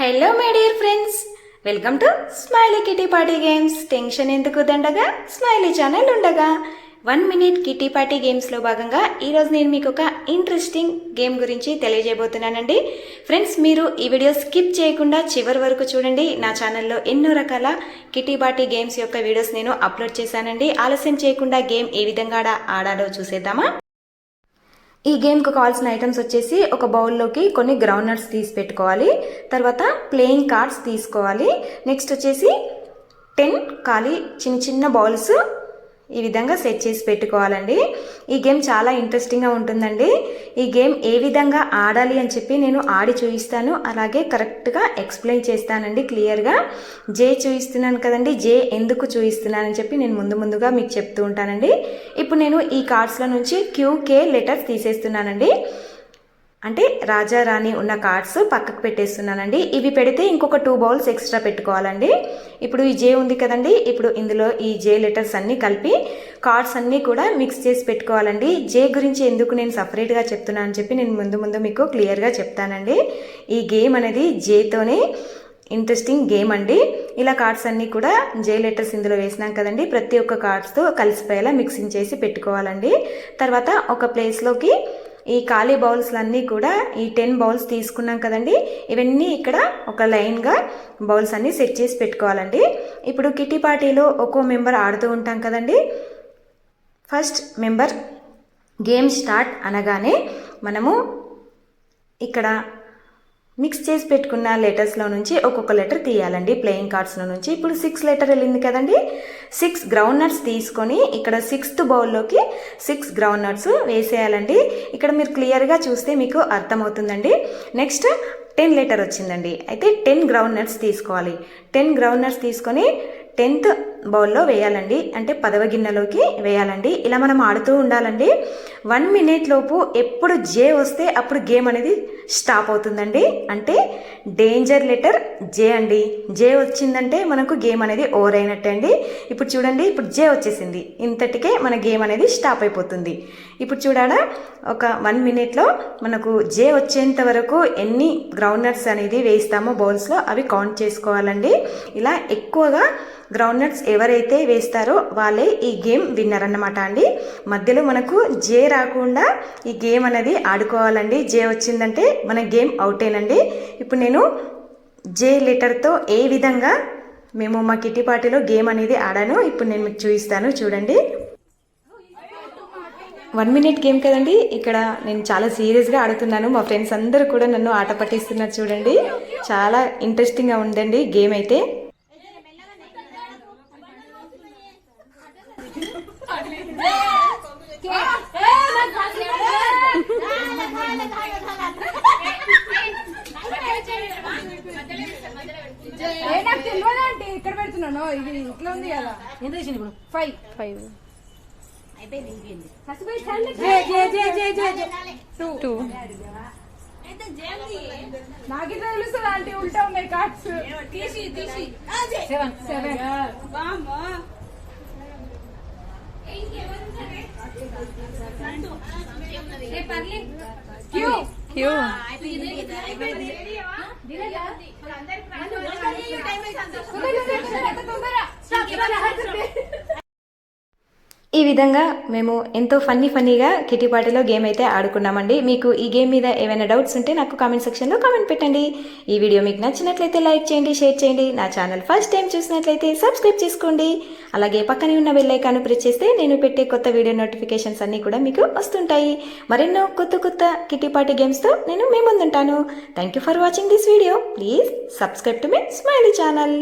Hello my dear friends welcome to smiley kitty party games tension ఎందుకు దండగా? Smiley channel ఉండగా. One minute kitty party గేమ్స్లో భాగంగా ఈరోజు నేను మీకు ఒక ఇంట్రెస్టింగ్ గేమ్ గురించి తెలియజేయబోతున్నానండి. ఫ్రెండ్స్ మీరు ఈ వీడియో స్కిప్ చేయకుండా చివరి వరకు చూడండి. నా ఛానల్లో ఎన్నో రకాల కిటీ పార్టీ గేమ్స్ యొక్క వీడియోస్ నేను అప్లోడ్ చేశానండి. ఆలస్యం చేయకుండా గేమ్ ఏ విధంగా ఆడ- ఆడాలో చూసేద్దామా? ఈ గేమ్కి కావాల్సిన ఐటమ్స్ వచ్చేసి ఒక బౌల్లోకి కొన్ని గ్రౌండ్ నట్స్ తీసి పెట్టుకోవాలి. తర్వాత ప్లేయింగ్ కార్డ్స్ తీసుకోవాలి. నెక్స్ట్ వచ్చేసి టెన్ ఖాళీ చిన్న చిన్న బౌల్స్ ఈ విధంగా సెట్ చేసి పెట్టుకోవాలండి. ఈ గేమ్ చాలా ఇంట్రెస్టింగ్గా ఉంటుందండి. ఈ గేమ్ ఏ విధంగా ఆడాలి అని చెప్పి నేను ఆడి చూపిస్తాను. అలాగే కరెక్ట్గా ఎక్స్ప్లెయిన్ చేస్తానండి క్లియర్గా. జే చూపిస్తున్నాను కదండి. జే ఎందుకు చూపిస్తున్నానని చెప్పి నేను ముందు ముందుగా మీకు చెప్తూ ఉంటానండి. ఇప్పుడు నేను ఈ కార్డ్స్లో నుంచి క్యూకే లెటర్స్ తీసేస్తున్నానండి. అంటే రాజా రాణి ఉన్న కార్డ్స్ పక్కకు పెట్టేస్తున్నానండి. ఇవి పెడితే ఇంకొక టూ బౌల్స్ ఎక్స్ట్రా పెట్టుకోవాలండి. ఇప్పుడు ఈ జే ఉంది కదండి. ఇప్పుడు ఇందులో ఈ జే లెటర్స్ అన్నీ కలిపి కార్డ్స్ అన్నీ కూడా మిక్స్ చేసి పెట్టుకోవాలండి. జే గురించి ఎందుకు నేను సపరేట్గా చెప్తున్నాను అని చెప్పి నేను ముందు ముందు మీకు క్లియర్గా చెప్తానండి. ఈ గేమ్ అనేది జేతోనే ఇంట్రెస్టింగ్ గేమ్ అండి. ఇలా కార్డ్స్ అన్నీ కూడా జే లెటర్స్ ఇందులో వేసినాం కదండి. ప్రతి ఒక్క కార్డ్స్తో కలిసిపోయేలా మిక్సింగ్ చేసి పెట్టుకోవాలండి. తర్వాత ఒక ప్లేస్లోకి ఈ ఖాళీ బౌల్స్లన్నీ కూడా ఈ టెన్ బౌల్స్ తీసుకున్నాం కదండి. ఇవన్నీ ఇక్కడ ఒక లైన్గా బౌల్స్ అన్నీ సెట్ చేసి పెట్టుకోవాలండి. ఇప్పుడు కిటీ పార్టీలో ఒక్కో మెంబర్ ఆడుతూ ఉంటాం కదండి. ఫస్ట్ మెంబర్ గేమ్ స్టార్ట్ అనగానే మనము ఇక్కడ మిక్స్ చేసి పెట్టుకున్న లెటర్స్లో నుంచి ఒక్కొక్క లెటర్ తీయాలండి. ప్లేయింగ్ కార్డ్స్లో నుంచి. ఇప్పుడు సిక్స్ లెటర్ వెళ్ళింది కదండి. సిక్స్ గ్రౌండ్ నట్స్ తీసుకొని ఇక్కడ సిక్స్త్ బౌల్లోకి సిక్స్ గ్రౌండ్ నట్స్ వేసేయాలండి. ఇక్కడ మీరు క్లియర్గా చూస్తే మీకు అర్థమవుతుందండి. నెక్స్ట్ టెన్ లెటర్ వచ్చిందండి. అయితే టెన్ గ్రౌండ్ నట్స్ తీసుకోవాలి. టెన్ గ్రౌండ్ నట్స్ తీసుకొని టెన్త్ బౌల్లో వేయాలండి. అంటే పదవ గిన్నెలోకి వేయాలండి. ఇలా మనం ఆడుతూ ఉండాలండి. వన్ మినిట్ లోపు ఎప్పుడు జే వస్తే అప్పుడు గేమ్ అనేది స్టాప్ అవుతుందండి. అంటే డేంజర్ లెటర్ జే అండి. జే వచ్చిందంటే మనకు గేమ్ అనేది ఓవర్ అయినట్టే అండి. ఇప్పుడు చూడండి ఇప్పుడు జే వచ్చేసింది. ఇంతటికే మన గేమ్ అనేది స్టాప్ అయిపోతుంది. ఇప్పుడు చూడాలా ఒక వన్ మినిట్లో మనకు జే వచ్చేంత వరకు ఎన్ని గ్రౌండ్ నట్స్ అనేది వేస్తామో బౌల్స్లో అవి కౌంట్ చేసుకోవాలండి. ఇలా ఎక్కువగా గ్రౌండ్ నట్స్ ఎవరైతే వేస్తారో వాళ్ళే ఈ గేమ్ విన్నర్ అన్నమాట అండి. మధ్యలో మనకు జే రాకుండా ఈ గేమ్ అనేది ఆడుకోవాలండి. జే వచ్చిందంటే మన గేమ్ అవుటేనండి. ఇప్పుడు నేను జే లెటర్తో ఏ విధంగా మేము మా కిట్టి పార్టీలో గేమ్ అనేది ఆడాను ఇప్పుడు నేను మీకు చూపిస్తాను. చూడండి. వన్ మినిట్ గేమ్ కదండి. ఇక్కడ నేను చాలా సీరియస్గా ఆడుతున్నాను. మా ఫ్రెండ్స్ అందరూ కూడా నన్ను ఆట పట్టిస్తున్నారు చూడండి. చాలా ఇంట్రెస్టింగ్గా ఉందండి గేమ్ అయితే ఏ నాకు తెలియదు అంటే పెడుతున్నాను ఇది ఇట్లా ఉంది కదా ఎంత తీసింది ఇప్పుడు ఫైవ్ ఫైవ్ టూ టూ నాకు ఇట్లా తెలుస్తుంది అంటే ఉల్టా ఉన్నాయి cards seven seven Q Q ఈ విధంగా మేము ఎంతో ఫన్నీ ఫన్నీగా కిటీ పార్టీలో గేమ్ అయితే ఆడుకున్నామండి. మీకు ఈ గేమ్ మీద ఏమైనా డౌట్స్ ఉంటే నాకు కామెంట్ సెక్షన్లో కామెంట్ పెట్టండి. ఈ వీడియో మీకు నచ్చినట్లయితే లైక్ చేయండి షేర్ చేయండి. నా ఛానల్ ఫస్ట్ టైం చూసినట్లయితే సబ్స్క్రైబ్ చేసుకోండి. అలాగే పక్కనే ఉన్న బెల్ ఐకాన్ ప్రెస్ చేస్తే నేను పెట్టే కొత్త వీడియో నోటిఫికేషన్స్ అన్నీ కూడా మీకు వస్తుంటాయి. మరెన్నో కొత్త కొత్త కిటీ పార్టీ గేమ్స్తో నేను మీ ముందుంటాను. Thank you for watching this video please subscribe to my smiley channel